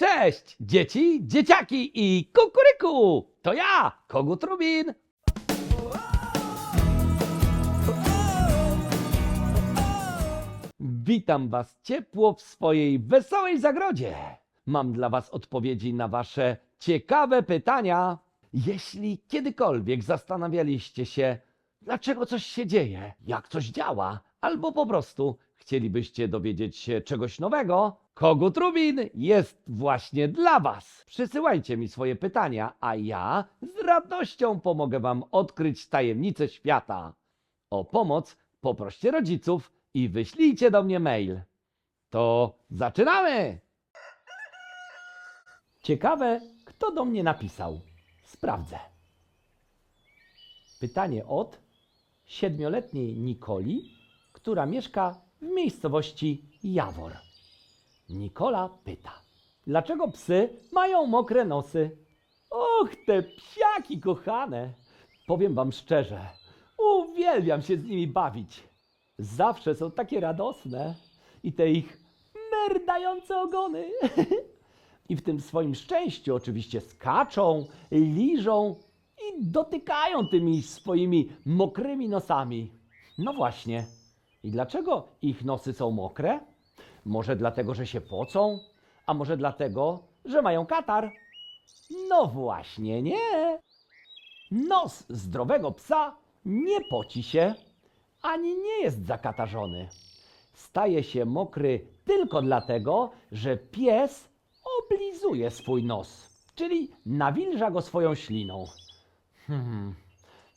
Cześć, dzieci, dzieciaki i kukuryku! To ja, Kogut Rubin. Witam Was ciepło w swojej wesołej zagrodzie. Mam dla Was odpowiedzi na Wasze ciekawe pytania. Jeśli kiedykolwiek zastanawialiście się, dlaczego coś się dzieje, jak coś działa, albo po prostu chcielibyście dowiedzieć się czegoś nowego, Kogut Rubin jest właśnie dla Was. Przysyłajcie mi swoje pytania, a ja z radością pomogę Wam odkryć tajemnice świata. O pomoc poproście rodziców i wyślijcie do mnie mail. To zaczynamy! Ciekawe, kto do mnie napisał. Sprawdzę. Pytanie od siedmioletniej Nikoli, która mieszka w miejscowości Jawor. Nikola pyta: Dlaczego psy mają mokre nosy? Och, te psiaki kochane! Powiem wam szczerze, uwielbiam się z nimi bawić. Zawsze są takie radosne i te ich merdające ogony. I w tym swoim szczęściu oczywiście skaczą, liżą i dotykają tymi swoimi mokrymi nosami. No właśnie. I dlaczego ich nosy są mokre? Może dlatego, że się pocą, a może dlatego, że mają katar? No właśnie nie. Nos zdrowego psa nie poci się, ani nie jest zakatarzony. Staje się mokry tylko dlatego, że pies oblizuje swój nos, czyli nawilża go swoją śliną. Hmm.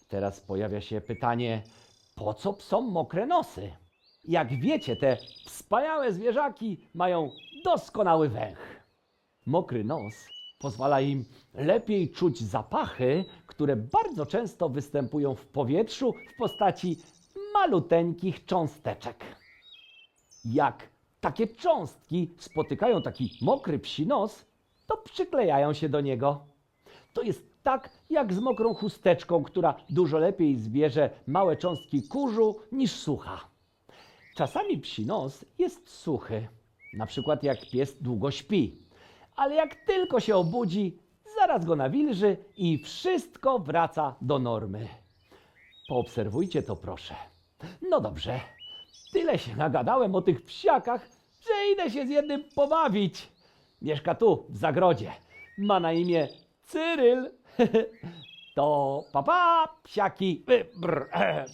Teraz pojawia się pytanie, po co psom mokre nosy? Jak wiecie, te wspaniałe zwierzaki mają doskonały węch. Mokry nos pozwala im lepiej czuć zapachy, które bardzo często występują w powietrzu w postaci maluteńkich cząsteczek. Jak takie cząstki spotykają taki mokry psi nos, to przyklejają się do niego. To jest tak jak z mokrą chusteczką, która dużo lepiej zbierze małe cząstki kurzu niż sucha. Czasami psi nos jest suchy, na przykład jak pies długo śpi, ale jak tylko się obudzi, zaraz go nawilży i wszystko wraca do normy. Poobserwujcie to proszę. No dobrze, tyle się nagadałem o tych psiakach, że idę się z jednym pobawić. Mieszka tu, w zagrodzie. Ma na imię Cyryl. To papa, psiaki, y, brr, e,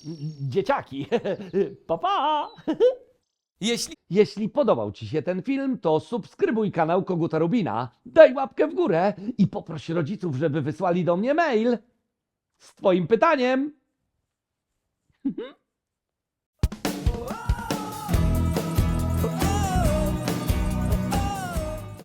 dzieciaki. Papa. Jeśli Jeśli podobał Ci się ten film, to subskrybuj kanał Koguta Rubina, daj łapkę w górę i poproś rodziców, żeby wysłali do mnie mail z Twoim pytaniem.